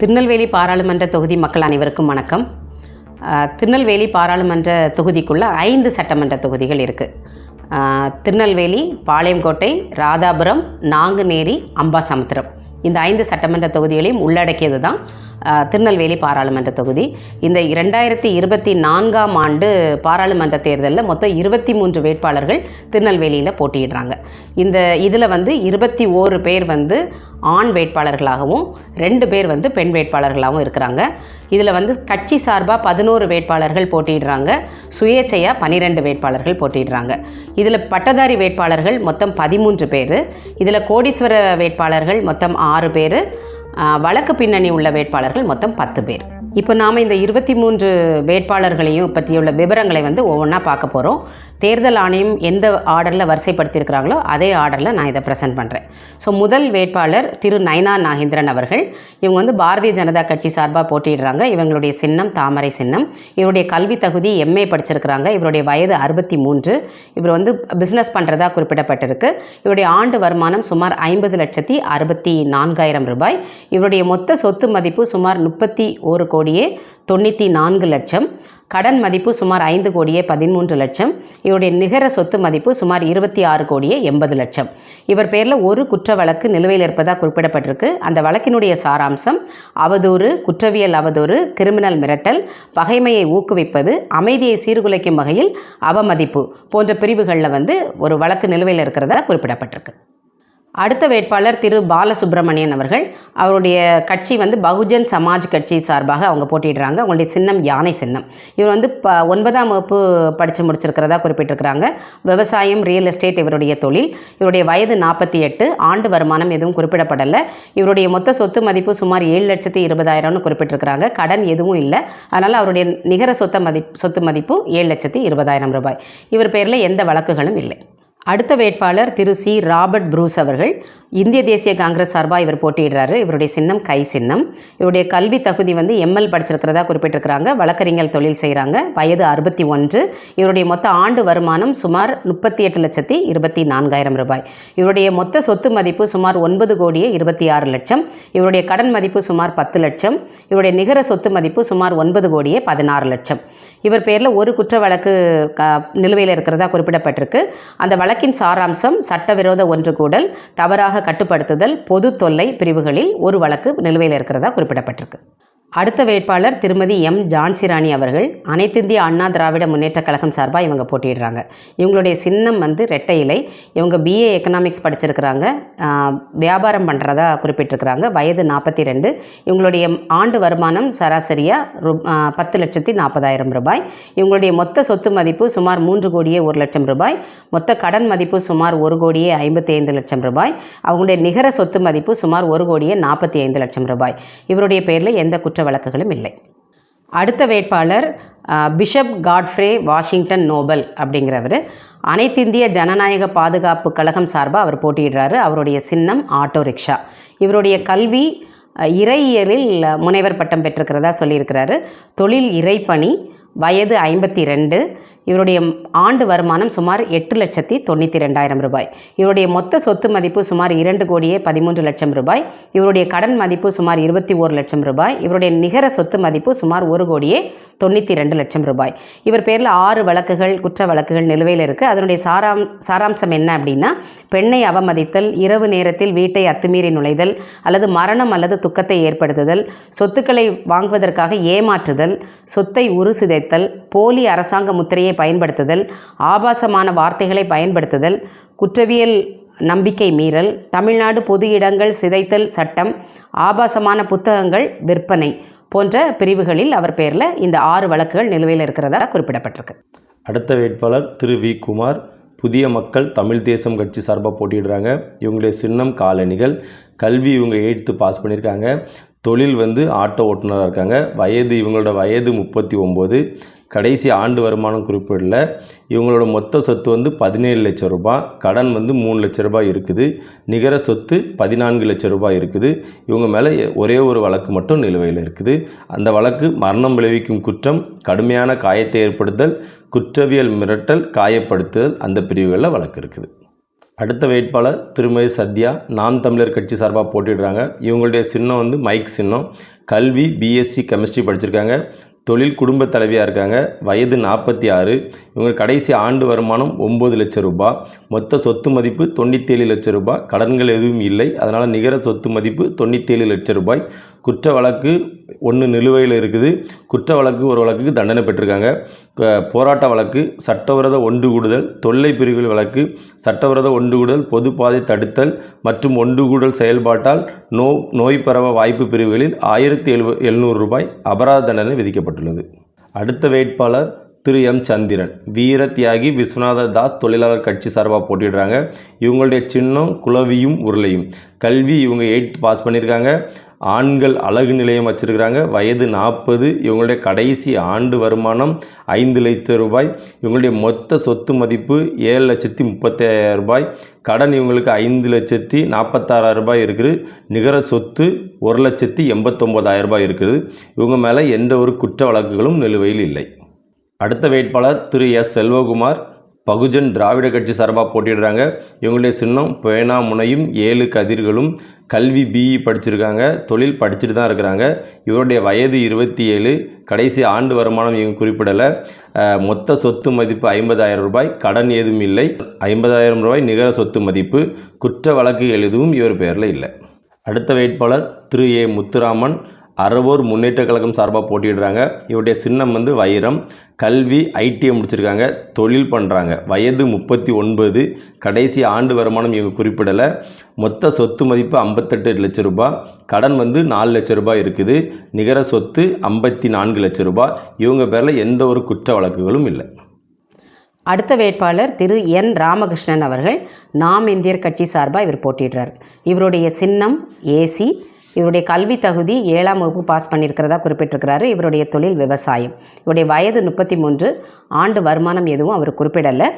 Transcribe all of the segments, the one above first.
திருநெல்வேலி பாராளுமன்ற தொகுதி மக்கள் அனைவருக்கும் வணக்கம். திருநெல்வேலி பாராளுமன்ற தொகுதிக்குள்ளே ஐந்து சட்டமன்ற தொகுதிகள் இருக்குது திருநெல்வேலி பாளையங்கோட்டை ராதாபுரம் நாங்குநேரி அம்பாசமுத்திரம். இந்த ஐந்து சட்டமன்ற தொகுதிகளையும் உள்ளடக்கியது தான் திருநெல்வேலி பாராளுமன்ற தொகுதி. இந்த இரண்டாயிரத்தி இருபத்தி நான்காம் ஆண்டு பாராளுமன்ற தேர்தலில் மொத்தம் இருபத்தி மூன்று வேட்பாளர்கள் திருநெல்வேலியில் போட்டியிடுறாங்க. இந்த இதில் வந்து இருபத்தி ஓரு பேர் வந்து ஆண் வேட்பாளர்களாகவும் ரெண்டு பேர் வந்து பெண் வேட்பாளர்களாகவும் இருக்கிறாங்க. இதில் வந்து கட்சி சார்பாக பதினோரு வேட்பாளர்கள் போட்டியிடுறாங்க. சுயேட்சையாக பன்னிரெண்டு வேட்பாளர்கள் போட்டியிடுறாங்க. இதில் பட்டதாரி வேட்பாளர்கள் மொத்தம் பதிமூன்று பேர். இதில் கோடீஸ்வர வேட்பாளர்கள் மொத்தம் ஆறு பேர் வழக்கு பின்னணி உள்ள வேட்பாளர்கள் மொத்தம் பத்து பேர். இப்போ நாம் இந்த இருபத்தி மூன்று வேட்பாளர்களையும் பற்றியுள்ள விவரங்களை வந்து ஒவ்வொன்றா பார்க்க போகிறோம் தேர்தல் ஆணையம் எந்த ஆர்டரில் வரிசைப்படுத்தியிருக்கிறாங்களோ அதே ஆர்டரில் நான் இதை ப்ரெசென்ட் பண்ணுறேன் ஸோ முதல் வேட்பாளர் திரு நயனா நாகேந்திரன் அவர்கள். இவங்க வந்து பாரதிய ஜனதா கட்சி சார்பாக போட்டியிடுறாங்க. இவங்களுடைய சின்னம் தாமரை சின்னம். இவருடைய கல்வி தகுதி எம்ஏ படிச்சிருக்கிறாங்க. இவருடைய வயது அறுபத்தி மூன்று. இவர் வந்து பிஸ்னஸ் பண்ணுறதா குறிப்பிடப்பட்டிருக்கு. இவருடைய ஆண்டு வருமானம் சுமார் ஐம்பது லட்சத்தி அறுபத்தி நான்காயிரம் ரூபாய். இவருடைய மொத்த சொத்து மதிப்பு சுமார் முப்பத்தி ஒரு கோடியே தொண்ணூற்றி நான்கு லட்சம். கடன் மதிப்பு சுமார் ஐந்து கோடியே பதிமூன்று லட்சம். இவருடைய நிகர சொத்து மதிப்பு சுமார் இருபத்தி ஆறு கோடியே எண்பது லட்சம். இவர் பேரில் ஒரு குற்ற வழக்கு நிலுவையில் இருப்பதாக குறிப்பிடப்பட்டிருக்கு. அந்த வழக்கினுடைய சாராம்சம் அவதூறு குற்றவியல் அவதூறு கிரிமினல் மிரட்டல் பகைமையை ஊக்குவிப்பது அமைதியை சீர்குலைக்கும் வகையில் அவமதிப்பு போன்ற பிரிவுகளில் வந்து ஒரு வழக்கு நிலுவையில் இருக்கிறதா குறிப்பிடப்பட்டிருக்கு. அடுத்த வேட்பாளர் திரு பாலசுப்ரமணியன் அவர்கள். அவருடைய கட்சி வந்து பகுஜன் சமாஜ் கட்சி சார்பாக அவங்க போட்டிடுறாங்க அவங்களுடைய சின்னம் யானை சின்னம். இவர் வந்து ப ஒன்பதாம் வகுப்பு படித்து முடிச்சிருக்கிறதா குறிப்பிட்டிருக்கிறாங்க. விவசாயம் ரியல் எஸ்டேட் இவருடைய தொழில். இவருடைய வயது நாற்பத்தி எட்டு. ஆண்டு வருமானம் எதுவும் குறிப்பிடப்படலை. இவருடைய மொத்த சொத்து மதிப்பு சுமார் ஏழு லட்சத்தி இருபதாயிரம்னு குறிப்பிட்டிருக்கிறாங்க. கடன் எதுவும் இல்லை. அதனால் அவருடைய நிகர சொத்த மதிப்பு சொத்து மதிப்பு ஏழு லட்சத்தி இருபதாயிரம் ரூபாய். இவர் பேரில் எந்த வழக்குகளும் இல்லை. அடுத்த வேட்பாளர் திரு சி. ராபர்ட் ப்ரூஸ் அவர்கள். இந்திய தேசிய காங்கிரஸ் சார்பாக இவர் போட்டியிடுறாரு. இவருடைய சின்னம் கை சின்னம். இவருடைய கல்வி தகுதி வந்து எம்எல் படிச்சிருக்கிறதா குறிப்பிட்டிருக்கிறாங்க. வழக்கறிஞர் தொழில் செய்கிறாங்க வயது அறுபத்தி ஒன்று. இவருடைய மொத்த ஆண்டு வருமானம் சுமார் முப்பத்தி எட்டு லட்சத்தி இருபத்தி நான்காயிரம் ரூபாய். இவருடைய மொத்த சொத்து மதிப்பு சுமார் ஒன்பது கோடியே இருபத்தி ஆறு லட்சம். இவருடைய கடன் மதிப்பு சுமார் பத்து லட்சம். இவருடைய நிகர சொத்து மதிப்பு சுமார் ஒன்பது கோடியே பதினாறு லட்சம். இவர் பேரில் ஒரு குற்ற வழக்கு க நிலுவையில் இருக்கிறதா குறிப்பிடப்பட்டிருக்கு. அந்த வழக்கின் சாராம்சம் சட்டவிரோத ஒன்று கூடல் தவறாக கட்டுப்படுத்துதல் பொது தொல்லை பிரிவுகளில் ஒரு வழக்கு நிலுவையில் இருக்கிறதா குறிப்பிடப்பட்டிருக்கு. அடுத்த வேட்பாளர் திருமதி எம். ஜான்சிராணி அவர்கள் அனைத்திந்திய அண்ணா திராவிட முன்னேற்றக் கழகம் சார்பாக இவங்க போட்டியிடுறாங்க. இவங்களுடைய சின்னம் வந்து ரெட்டை இலை. இவங்க பிஏ எக்கனாமிக்ஸ் படிச்சிருக்கிறாங்க. வியாபாரம் பண்ணுறதா குறிப்பிட்டிருக்கிறாங்க. வயது நாற்பத்தி ரெண்டு இவங்களுடைய ஆண்டு வருமானம் சராசரியாக ரூ பத்து லட்சத்தி நாற்பதாயிரம் ரூபாய். இவங்களுடைய மொத்த சொத்து மதிப்பு சுமார் மூன்று கோடியே ஒரு லட்சம் ரூபாய். மொத்த கடன் மதிப்பு சுமார் ஒரு கோடியே ஐம்பத்தி ஐந்து லட்சம் ரூபாய். அவங்களுடைய நிகர சொத்து மதிப்பு சுமார் ஒரு கோடியே நாற்பத்தி ஐந்து லட்சம் ரூபாய். இவருடைய பேரில் எந்த குற்ற வழக்குகளும் இல்லை. அடுத்த வேட்பாளர் பிஷப் காட்ஃப்ரே வாஷிங்டன் நோபல் அப்படிங்கிறவர். அனைத்திந்திய ஜனநாயக பாதுகாப்பு கழகம் சார்பாக அவர் போட்டியிடுறாரு. அவருடைய சின்னம் ஆட்டோ ரிக்ஷா. இவருடைய கல்வி இறையியலில் முனைவர் பட்டம் பெற்றிருக்கிறதா சொல்லியிருக்கிறாரு. தொழில் இறைப்பணி வயது ஐம்பத்தி ரெண்டு. இவருடைய ஆண்டு வருமானம் சுமார் எட்டு லட்சத்தி தொண்ணூற்றி ரெண்டாயிரம் ரூபாய். இவருடைய மொத்த சொத்து மதிப்பு சுமார் இரண்டு கோடியே பதிமூன்று லட்சம் ரூபாய். இவருடைய கடன் மதிப்பு சுமார் இருபத்தி ஓரு லட்சம் ரூபாய். இவருடைய நிகர சொத்து மதிப்பு சுமார் ஒரு கோடியே தொண்ணூற்றி ரெண்டு லட்சம் ரூபாய். இவர் பேரில் ஆறு வழக்குகள் குற்ற வழக்குகள் நிலுவையில் இருக்குது அதனுடைய சாராம் சாராம்சம் என்ன அப்படின்னா பெண்ணை அவமதித்தல் இரவு நேரத்தில் வீட்டை அத்துமீறி நுழைதல் அல்லது மரணம் அல்லது துக்கத்தை ஏற்படுத்துதல் சொத்துக்களை வாங்குவதற்காக ஏமாற்றுதல் சொத்தை உரு சிதைத்தல் போலி அரசாங்க முத்திரையை பயன்படுத்துதல் ஆபாசமான வார்த்தைகளை பயன்படுத்துதல் குற்றவியல் நம்பிக்கை மீறல் தமிழ்நாடு பொது இடங்கள் சிதைத்தல் சட்டம் ஆபாசமான புத்தகங்கள் விற்பனை போன்ற பிரிவுகளில் அவர் பேரில் இந்த ஆறு வழக்குகள் நிலுவையில் இருக்கிறதா குறிப்பிடப்பட்டிருக்கு. அடுத்த வேட்பாளர் திரு வி. குமார் புதிய மக்கள் தமிழ் தேசம் கட்சி சார்பாக போட்டிடுறாங்க இவங்களுடைய சின்னம் காலணிகள் கல்வி இவங்க எயித்து பாஸ் பண்ணியிருக்காங்க. தொழில் வந்து ஆட்டோ ஓட்டுநராக இருக்காங்க. வயது இவங்களோட வயது முப்பத்தி ஒம்பது. கடைசி ஆண்டு வருமானம் குறிப்பிடல. இவங்களோட மொத்த சொத்து வந்து பதினேழு லட்சம் ரூபாய். கடன் வந்து மூணு லட்ச ரூபாய் இருக்குது. நிகர சொத்து பதினான்கு லட்சம் ரூபாய் இருக்குது. இவங்க மேலே ஒரே ஒரு வழக்கு மட்டும் நிலுவையில் இருக்குது. அந்த வழக்கு மரணம் விளைவிக்கும் குற்றம் கடுமையான காயத்தை ஏற்படுத்தல் குற்றவியல் மிரட்டல் காயப்படுத்துதல் அந்த பிரிவுகளில் வழக்கு இருக்குது. அடுத்த வேட்பாளர் திருமதி சத்யா நாம் தமிழர் கட்சி சார்பாக போட்டிடுறாங்க இவங்களுடைய சின்னம் வந்து மைக் சின்னம். கல்வி பிஎஸ்சி கெமிஸ்ட்ரி படிச்சிருக்காங்க. தொழில் குடும்ப தலைவியாக இருக்காங்க. வயது நாற்பத்தி ஆறு. இவங்க கடைசி ஆண்டு வருமானம் ஒம்பது லட்சம் ரூபாய் மொத்த சொத்து மதிப்பு தொண்ணூற்றேழு லட்சம் ரூபாய் கடன்கள் எதுவும் இல்லை. அதனால் நிகர சொத்து மதிப்பு தொண்ணூற்றேழு லட்சம் ரூபாய். குற்ற வழக்கு ஒன்று நிலுவையில் இருக்குது. குற்ற வழக்கு ஒரு வழக்குக்கு தண்டனை பெற்றிருக்காங்க. போராட்ட வழக்கு சட்டவிரோத ஒன்று கூடுதல் தொல்லை பிரிவுகள் வழக்கு சட்டவிரோத ஒன்று கூடுதல் பொதுப்பாதை தடுத்தல் மற்றும் ஒன்று கூடல் செயல்பாட்டால் நோ நோய் பரவ வாய்ப்பு பிரிவுகளில் ஆயிரத்தி எழு எழுநூறு ரூபாய் அபராத தண்டனை விதிக்கப்பட்டுள்ளது. அடுத்த வேட்பாளர் திரு. எம். சந்திரன். வீர தியாகி விஸ்வநாத தாஸ் தொழிலாளர் கட்சி சார்பாக போட்டிடுறாங்க இவங்களுடைய சின்னம் குலவியும் உருளையும். கல்வி இவங்க எயிட் பாஸ் பண்ணியிருக்காங்க. ஆண்கள் அழகு நிலையம் வச்சுருக்கிறாங்க. வயது நாற்பது. இவங்களுடைய கடைசி ஆண்டு வருமானம் ஐந்து லட்சம் ரூபாய். இவங்களுடைய மொத்த சொத்து மதிப்பு ஏழு லட்சத்தி முப்பத்தாயிரம் ரூபாய். கடன் இவங்களுக்கு ஐந்து லட்சத்தி நாற்பத்தாறாயிரம் ரூபாய் இருக்குது. நிகர சொத்து ஒரு லட்சத்தி எண்பத்தொம்போதாயிரம் ரூபாய் இருக்குது. இவங்க மேலே எந்த ஒரு குற்ற வழக்குகளும் நிலுவையில் இல்லை. அடுத்த வேட்பாளர் திரு எஸ் செல்வகுமார். பகுஜன் திராவிட கட்சி சார்பாக போட்டிடுறாங்க இவங்களுடைய சின்னம் பேனா முனையும் ஏழு கதிர்களும் கல்வி பிஇ படிச்சிருக்காங்க. தொழில் படிச்சுட்டு தான் இருக்கிறாங்க. இவருடைய வயது இருபத்தி ஏழு கடைசி ஆண்டு வருமானம் இவங்க குறிப்பிடலை. மொத்த சொத்து மதிப்பு ஐம்பதாயிரம் ரூபாய். கடன் ஏதும் இல்லை. ஐம்பதாயிரம் ரூபாய் நிகர சொத்து மதிப்பு. குற்ற வழக்கு எதுவும் இவர் பெயரில் இல்லை. அடுத்த வேட்பாளர் திரு ஏ முத்துராமன். அறவோர் முன்னேற்ற கழகம் சார்பாக போட்டியிடுறாங்க. இவருடைய சின்னம் வந்து வைரம். கல்வி ஐடிஐ முடிச்சிருக்காங்க. தொழில் பண்ணுறாங்க வயது முப்பத்தி ஒன்பது. கடைசி ஆண்டு வருமானம் இவங்க குறிப்பிடலை. மொத்த சொத்து மதிப்பு ஐம்பத்தெட்டு லட்சம் ரூபாய். கடன் வந்து நாலு லட்சம் ரூபாய் இருக்குது. நிகர சொத்து ஐம்பத்தி நான்கு லட்ச ரூபாய். இவங்க பேரில் எந்த ஒரு குற்ற வழக்குகளும் இல்லை. அடுத்த வேட்பாளர் திரு என் ராமகிருஷ்ணன் அவர்கள் நாம் இந்தியர் கட்சி சார்பாக இவர் போட்டிடுறார் இவருடைய சின்னம் ஏசி. இவருடைய கல்வி தகுதி ஏழாம் வகுப்பு பாஸ் பண்ணியிருக்கிறதா குறிப்பிட்டிருக்கிறாரு. இவருடைய தொழில் விவசாயம். இவருடைய வயது முப்பத்தி மூன்று ஆண்டு வருமானம் எதுவும் அவர் குறிப்பிடலை.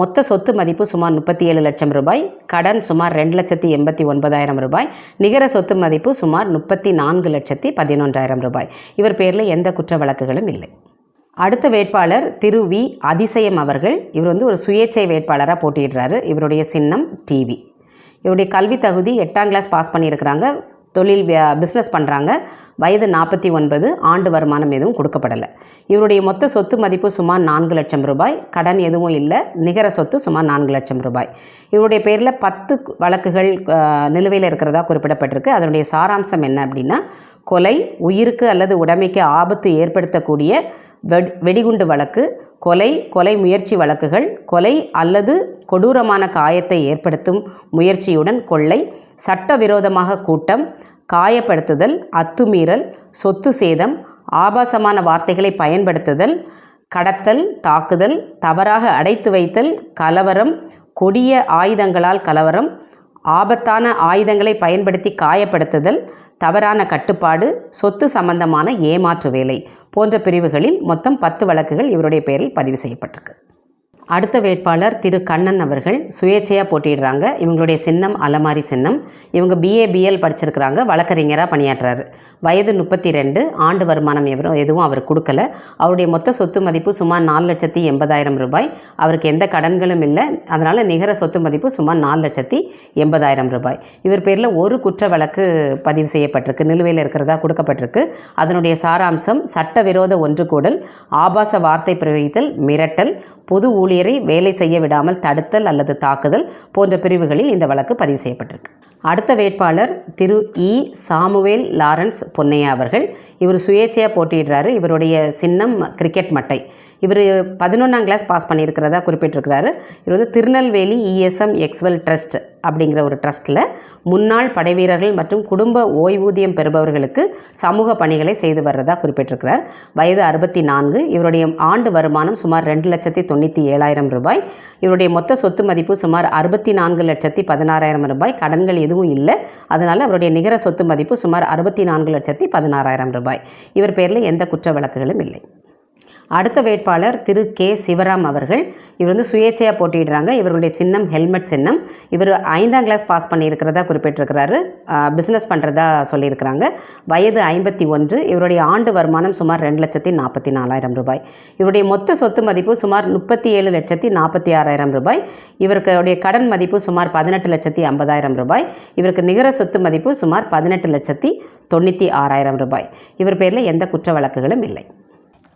மொத்த சொத்து மதிப்பு சுமார் முப்பத்தி ஏழு லட்சம் ரூபாய். கடன் சுமார் ரெண்டு லட்சத்தி எண்பத்தி ஒன்பதாயிரம் ரூபாய். நிகர சொத்து மதிப்பு சுமார் முப்பத்தி நான்கு லட்சத்தி பதினொன்றாயிரம் ரூபாய். இவர் பேரில் எந்த குற்ற வழக்குகளும் இல்லை. அடுத்த வேட்பாளர் திரு வி. அதிசயம் அவர்கள். இவர் வந்து ஒரு சுயேட்சை வேட்பாளராக போட்டியிடுறாரு. இவருடைய சின்னம் டிவி இவருடைய கல்வி தகுதி எட்டாம் கிளாஸ் பாஸ் பண்ணியிருக்கிறாங்க. தொழில் பிஸ்னஸ் பண்ணுறாங்க வயது நாற்பத்தி ஒன்பது ஆண்டு வருமானம் எதுவும் கொடுக்கப்படலை. இவருடைய மொத்த சொத்து மதிப்பு சுமார் நான்கு லட்சம் ரூபாய். கடன் எதுவும் இல்லை. நிகர சொத்து சுமார் நான்கு லட்சம் ரூபாய். இவருடைய பேரில் பத்து வழக்குகள் நிலுவையில் இருக்கிறதா குறிப்பிடப்பட்டிருக்கு. அதனுடைய சாராம்சம் என்ன அப்படின்னா கொலை உயிருக்கு அல்லது உடைமைக்கு ஆபத்து ஏற்படுத்தக்கூடிய வெட் வெடிகுண்டு வழக்கு கொலை கொலை முயற்சி வழக்குகள் கொலை அல்லது கொடூரமான காயத்தை ஏற்படுத்தும் முயற்சியுடன் கொள்ளை சட்டவிரோதமாக கூட்டம் காயப்படுத்துதல் அத்துமீறல் சொத்து சேதம் ஆபாசமான வார்த்தைகளை பயன்படுத்துதல் கடத்தல் தாக்குதல் தவறாக அடைத்து வைத்தல் கலவரம் கொடிய ஆயுதங்களால் கலவரம் ஆபத்தான ஆயுதங்களை பயன்படுத்தி காயப்படுத்துதல் தவறான கட்டுப்பாடு சொத்து சம்பந்தமான ஏமாற்று வேலை போன்ற பிரிவுகளில் மொத்தம் பத்து வழக்குகள் இவருடைய பெயரில் பதிவு செய்யப்பட்டிருக்கு. அடுத்த வேட்பாளர் திரு கண்ணன் அவர்கள் சுயேட்சையாக போட்டிடுறாங்க இவங்களுடைய சின்னம் அலமாரி சின்னம். இவங்க பிஏ பிஎல் படிச்சிருக்கிறாங்க. வழக்கறிஞராக பணியாற்றுறாரு வயது முப்பத்தி ரெண்டு ஆண்டு வருமானம் எவரும் எதுவும் அவர் கொடுக்கல. அவருடைய மொத்த சொத்து மதிப்பு சுமார் நாலு லட்சத்தி எண்பதாயிரம் ரூபாய். அவருக்கு எந்த கடன்களும் இல்லை. அதனால் நிகர சொத்து மதிப்பு சுமார் நாலு லட்சத்தி எண்பதாயிரம் ரூபாய். இவர் பேரில் ஒரு குற்ற வழக்கு பதிவு செய்யப்பட்டிருக்கு. நிலுவையில் இருக்கிறதா கொடுக்கப்பட்டிருக்கு. அதனுடைய சாராம்சம் சட்டவிரோத ஒன்று கூடல் ஆபாச வார்த்தை பிரயோகித்தல் மிரட்டல் பொது ஊழியர் வேலை செய்ய விடாமல் தடுத்தல் அல்லது தாக்குதல் போன்ற பிரிவுகளில் இந்த வழக்கு பதிவு செய்யப்பட்டிருக்கு. அடுத்த வேட்பாளர் திரு இ. சாமுவேல் லாரன்ஸ் பொன்னையா அவர்கள். இவர் சுயேட்சையாக போட்டியிடுறாரு. இவருடைய சின்னம் கிரிக்கெட் மட்டை. இவர் பதினொன்றாம் கிளாஸ் பாஸ் பண்ணியிருக்கிறதா குறிப்பிட்டிருக்கிறாரு. இவர் வந்து திருநெல்வேலி இஎஸ்எம் எக்ஸ்வெல் ட்ரஸ்ட் அப்படிங்கிற ஒரு ட்ரஸ்ட்டில் முன்னாள் படைவீரர்கள் மற்றும் குடும்ப ஓய்வூதியம் பெறுபவர்களுக்கு சமூக பணிகளை செய்து வர்றதா குறிப்பிட்டிருக்கிறார். வயது அறுபத்தி நான்கு இவருடைய ஆண்டு வருமானம் சுமார் ரெண்டு லட்சத்தி தொண்ணூற்றி ஏழாயிரம் ரூபாய். இவருடைய மொத்த சொத்து மதிப்பு சுமார் அறுபத்தி நான்கு லட்சத்தி பதினாறாயிரம் ரூபாய். கடன்கள் எதுவும் இல்லை. அதனால் அவருடைய நிகர சொத்து மதிப்பு சுமார் அறுபத்தி நான்கு லட்சத்தி பதினாறாயிரம் ரூபாய். இவர் பேரில் எந்த குற்ற வழக்குகளும் இல்லை. அடுத்த வேட்பாளர் திரு கே. சிவராம் அவர்கள். இவர் வந்து சுயேட்சையாக போட்டியிடுறாங்க. இவருடைய சின்னம் ஹெல்மெட் சின்னம். இவர் ஐந்தாம் கிளாஸ் பாஸ் பண்ணியிருக்கிறதா குறிப்பிட்டிருக்கிறாரு. பிஸ்னஸ் பண்ணுறதா சொல்லியிருக்கிறாங்க. வயது ஐம்பத்தி ஒன்று. இவருடைய ஆண்டு வருமானம் சுமார் ரெண்டு லட்சத்தி நாற்பத்தி நாலாயிரம் ரூபாய். இவருடைய மொத்த சொத்து மதிப்பு சுமார் முப்பத்தி ஏழு லட்சத்தி நாற்பத்தி ஆறாயிரம் ரூபாய். இவருடைய கடன் மதிப்பு சுமார் பதினெட்டு லட்சத்தி ஐம்பதாயிரம் ரூபாய். இவருக்கு நிகர சொத்து மதிப்பு சுமார் பதினெட்டு லட்சத்தி தொண்ணூற்றி ஆறாயிரம் ரூபாய். இவர் பேரில் எந்த குற்ற வழக்குகளும் இல்லை.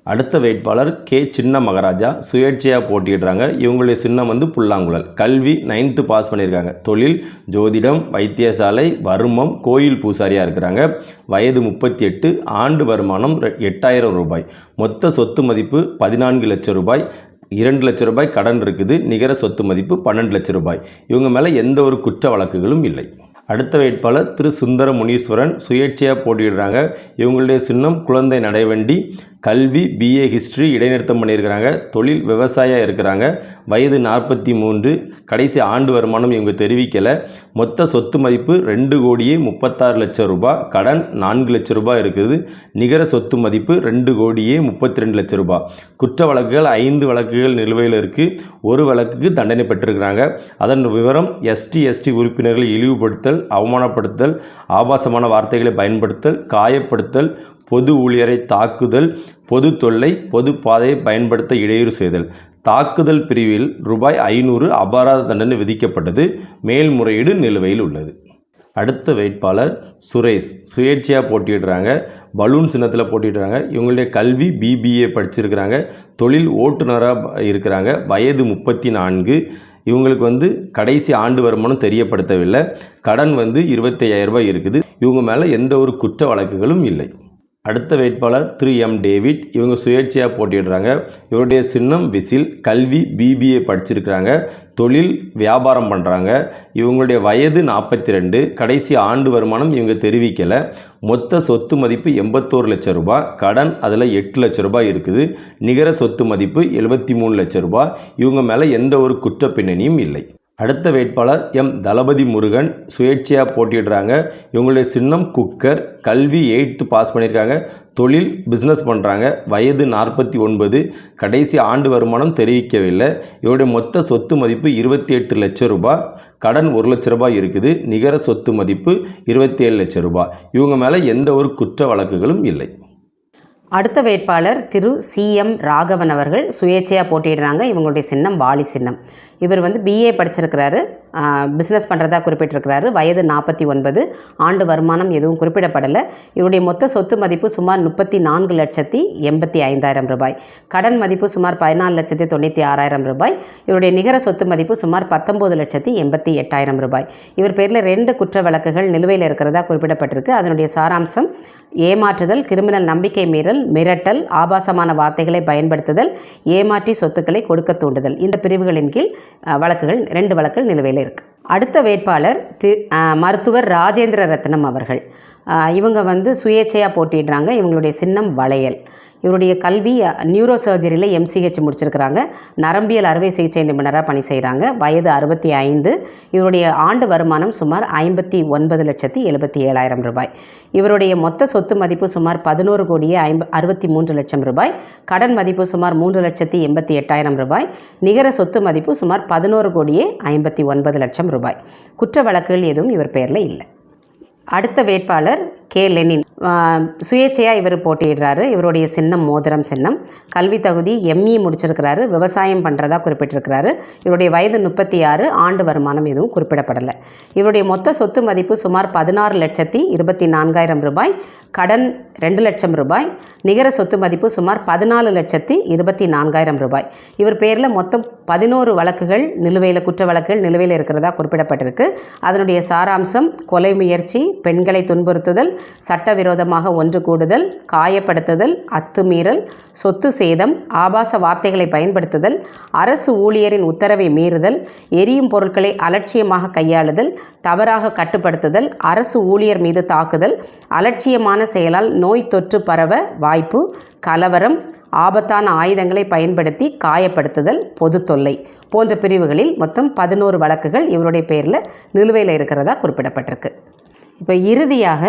அடுத்த வேட்பாளர் கே. சின்ன மகாராஜா சுயேட்சையாக போட்டியிடுறாங்க. இவங்களுடைய சின்னம் வந்து புல்லாங்குழல். கல்வி நைன்த்து பாஸ் பண்ணியிருக்காங்க. தொழில் ஜோதிடம் வைத்தியசாலை வர்மம் கோயில் பூசாரியாக இருக்கிறாங்க. வயது முப்பத்தி எட்டு ஆண்டு வருமானம் ரெ- எட்டாயிரம் ரூபாய். மொத்த சொத்து மதிப்பு பதினான்கு லட்சம் ரூபாய். இரண்டு லட்சம் ரூபாய் கடன் இருக்குது. நிகர சொத்து மதிப்பு பன்னெண்டு லட்சம் ரூபாய். இவங்க மேலே எந்த ஒரு குற்ற வழக்குகளும் இல்லை. அடுத்த வேட்பாளர் திரு. சுந்தர முனீஸ்வரன் சுயேட்சையாக போட்டியிடுறாங்க. இவங்களுடைய சின்னம் குழந்தை நடைவண்டி கல்வி பிஏ ஹிஸ்ட்ரி இடைநிறுத்தம் பண்ணியிருக்கிறாங்க. தொழில் விவசாயம் இருக்கிறாங்க. வயது நாற்பத்தி மூன்று. கடைசி ஆண்டு வருமானம் இவங்க தெரிவிக்கலை. மொத்த சொத்து மதிப்பு ரெண்டு கோடியே முப்பத்தாறு லட்சம் ரூபாய் கடன் நான்கு லட்சம் ரூபாய் இருக்குது. நிகர சொத்து மதிப்பு ரெண்டு கோடியே முப்பத்தி ரெண்டு லட்சம் ரூபாய் குற்ற வழக்குகள் ஐந்து வழக்குகள் நிலுவையில் இருக்குது ஒரு வழக்குக்கு தண்டனை பெற்றிருக்கிறாங்க. அதன் விவரம் எஸ்டி எஸ்டி உறுப்பினர்களை இழிவுபடுத்தல் அவமானப்படுத்தல் ஆபாசமான வார்த்தைகளை பயன்படுத்தல் காயப்படுத்தல் பொது ஊழியரை தாக்குதல் பொது தொல்லை பொது பாதையை பயன்படுத்த இடையூறு செய்தல். தாக்குதல் பிரிவில் ரூபாய் ஐநூறு அபராத தண்டனை விதிக்கப்பட்டது. மேல்முறையீடு நிலுவையில் உள்ளது. அடுத்த வேட்பாளர் சுரேஷ். சுயேட்சையாக போட்டியிடுறாங்க. பலூன் சின்னத்தில் போட்டிடுறாங்க இவங்களுடைய கல்வி பிபிஏ படிச்சிருக்கிறாங்க. தொழில் ஓட்டுநராக இருக்கிறாங்க. வயது முப்பத்தி நான்கு இவங்களுக்கு வந்து கடைசி ஆண்டு வருமானம் தெரியப்படுத்தவில்லை. கடன் வந்து இருபத்தி ரூபாய் இருக்குது. இவங்க மேலே எந்த ஒரு குற்ற வழக்குகளும் இல்லை. அடுத்த வேட்பாளர் திரு எம் டேவிட். இவங்க சுயேட்சையாக போட்டியிடுறாங்க. இவருடைய சின்னம் விசில் கல்வி பிபிஏ படிச்சிருக்கிறாங்க. தொழில் வியாபாரம் பண்ணுறாங்க இவங்களுடைய வயது நாற்பத்தி ரெண்டு கடைசி ஆண்டு வருமானம் இவங்க தெரிவிக்கலை. மொத்த சொத்து மதிப்பு எண்பத்தோரு லட்சம் ரூபாய் கடன் அதில் எட்டு லட்சம் ரூபாய் இருக்குது. நிகர சொத்து மதிப்பு எழுபத்தி மூணு லட்சம் ரூபாய் இவங்க மேலே எந்த ஒரு குற்ற பின்னணியும் இல்லை. அடுத்த வேட்பாளர் எம். தளபதி முருகன் சுயேட்சையாக போட்டியிடுறாங்க. இவங்களுடைய சின்னம் குக்கர் கல்வி எயித்து பாஸ் பண்ணியிருக்காங்க. தொழில் பிஸ்னஸ் பண்ணுறாங்க வயது நாற்பத்தி ஒன்பது. கடைசி ஆண்டு வருமானம் தெரிவிக்கவில்லை. இவருடைய மொத்த சொத்து மதிப்பு இருபத்தி எட்டு லட்சம் ரூபாய். கடன் ஒரு லட்ச ரூபாய் இருக்குது. நிகர சொத்து மதிப்பு இருபத்தி ஏழு லட்சம் ரூபாய். இவங்க மேலே எந்த ஒரு குற்ற வழக்குகளும் இல்லை. அடுத்த வேட்பாளர் திரு சிஎம் ராகவன் அவர்கள் சுயேட்சையாக போட்டியிடுறாங்க. இவங்களுடைய சின்னம் வாலி சின்னம். இவர் வந்து பிஏ படிச்சிருக்கிறாரு. பிஸ்னஸ் பண்ணுறதா குறிப்பிட்டிருக்கிறாரு. வயது நாற்பத்தி ஒன்பது. ஆண்டு வருமானம் எதுவும் குறிப்பிடப்படலை. இவருடைய மொத்த சொத்து மதிப்பு சுமார் முப்பத்தி நான்கு லட்சத்தி எண்பத்தி ஐந்தாயிரம் ரூபாய். கடன் மதிப்பு சுமார் பதினாலு லட்சத்தி தொண்ணூற்றி ஆறாயிரம் ரூபாய். இவருடைய நிகர சொத்து மதிப்பு சுமார் பத்தொம்போது லட்சத்தி எண்பத்தி எட்டாயிரம் ரூபாய். இவர் பேரில் ரெண்டு குற்ற வழக்குகள் நிலுவையில் இருக்கிறதா குறிப்பிடப்பட்டிருக்கு. அதனுடைய சாராம்சம் ஏமாற்றுதல் கிரிமினல் நம்பிக்கை மீறல் மிரட்டல் ஆபாசமான வார்த்தைகளை பயன்படுத்துதல் ஏமாற்றி சொத்துக்களை கொடுக்க தூண்டுதல். இந்த பிரிவுகளின் கீழ் வழக்குகள் ரெண்டு வழக்குகள் நிலுவையில் இருக்குது அடுத்த வேட்பாளர் தி மருத்துவர் ராஜேந்திர ரத்னம் அவர்கள். இவங்க வந்து சுயேட்சையாக போட்டிடுறாங்க இவங்களுடைய சின்னம் வளையல். இவருடைய கல்வி நியூரோ சர்ஜரியில் எம்சிஹெச் முடிச்சிருக்கிறாங்க. நரம்பியல் அறுவை சிகிச்சை நிபுணராக பணி செய்கிறாங்க வயது அறுபத்தி ஐந்து. இவருடைய ஆண்டு வருமானம் சுமார் ஐம்பத்தி ஒன்பது லட்சத்தி எழுபத்தி ஏழாயிரம் ரூபாய். இவருடைய மொத்த சொத்து மதிப்பு சுமார் பதினோரு கோடியே ஐம்ப அறுபத்தி மூன்று லட்சம் ரூபாய். கடன் மதிப்பு சுமார் மூன்று லட்சத்தி எண்பத்தி எட்டாயிரம் ரூபாய். நிகர சொத்து மதிப்பு சுமார் பதினோரு கோடியே ஐம்பத்தி ஒன்பது லட்சம் ரூபாய். குற்ற வழக்குகள் எதுவும் இவர் பேரில் இல்லை. அடுத்த வேட்பாளர் கே. லெனின். சுயேட்சையாக இவர் போட்டியிடுறாரு. இவருடைய சின்னம் மோதிரம் சின்னம். கல்வி தகுதி எம்இ முடிச்சிருக்கிறாரு. விவசாயம் பண்ணுறதா குறிப்பிட்டிருக்கிறாரு. இவருடைய வயது முப்பத்தி ஆறு ஆண்டு வருமானம் எதுவும் குறிப்பிடப்படலை. இவருடைய மொத்த சொத்து மதிப்பு சுமார் பதினாறு லட்சத்தி இருபத்தி நான்காயிரம் ரூபாய். கடன் ரெண்டு லட்சம் ரூபாய். நிகர சொத்து மதிப்பு சுமார் பதினாலு லட்சத்தி இருபத்தி நான்காயிரம் ரூபாய். இவர் பேரில் மொத்தம் பதினோரு வழக்குகள் நிலுவையில் குற்ற வழக்குகள் நிலுவையில் இருக்கிறதா குறிப்பிடப்பட்டிருக்கு. அதனுடைய சாராம்சம் கொலை முயற்சி பெண்களை துன்புறுத்துதல் சட்டவிரோதமாக ஒன்று கூடுதல் காயப்படுத்துதல் அத்துமீறல் சொத்து சேதம் ஆபாச வார்த்தைகளை பயன்படுத்துதல் அரசு ஊழியரின் உத்தரவை மீறுதல் எரியும் பொருட்களை அலட்சியமாக கையாளுதல் தவறாக கட்டுப்படுத்துதல் அரசு ஊழியர் மீது தாக்குதல் அலட்சியமான செயலால் நோய் தொற்று பரவ வாய்ப்பு கலவரம் ஆபத்தான ஆயுதங்களை பயன்படுத்தி காயப்படுத்துதல் பொது தொல்லை போன்ற பிரிவுகளில் மொத்தம் பதினோரு வழக்குகள் இவருடைய பேரில் நிலுவையில் இருக்கிறதா குறிப்பிடப்பட்டிருக்கு. இப்போ இறுதியாக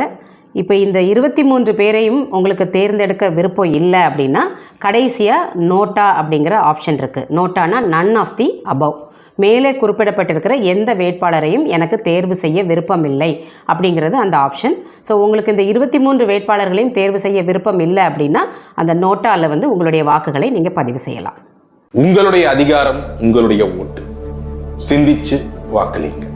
இப்போ இந்த இருபத்தி மூன்று பேரையும் உங்களுக்கு தேர்ந்தெடுக்க விருப்பம் இல்லை அப்படின்னா கடைசியாக நோட்டா அப்படிங்கிற ஆப்ஷன் இருக்குது நோட்டானா நன் ஆஃப் தி அபவ் மேலே குறிப்பிடப்பட்டிருக்கிற எந்த வேட்பாளரையும் எனக்கு தேர்வு செய்ய விருப்பம் இல்லை அப்படிங்கிறது அந்த ஆப்ஷன் ஸோ உங்களுக்கு இந்த இருபத்தி மூன்று வேட்பாளர்களையும் தேர்வு செய்ய விருப்பம் இல்லை அப்படின்னா அந்த நோட்டாவில் வந்து உங்களுடைய வாக்குகளை நீங்கள் பதிவு செய்யலாம். உங்களுடைய அதிகாரம் உங்களுடைய ஓட்டு. சிந்திச்சு வாக்களிங்க.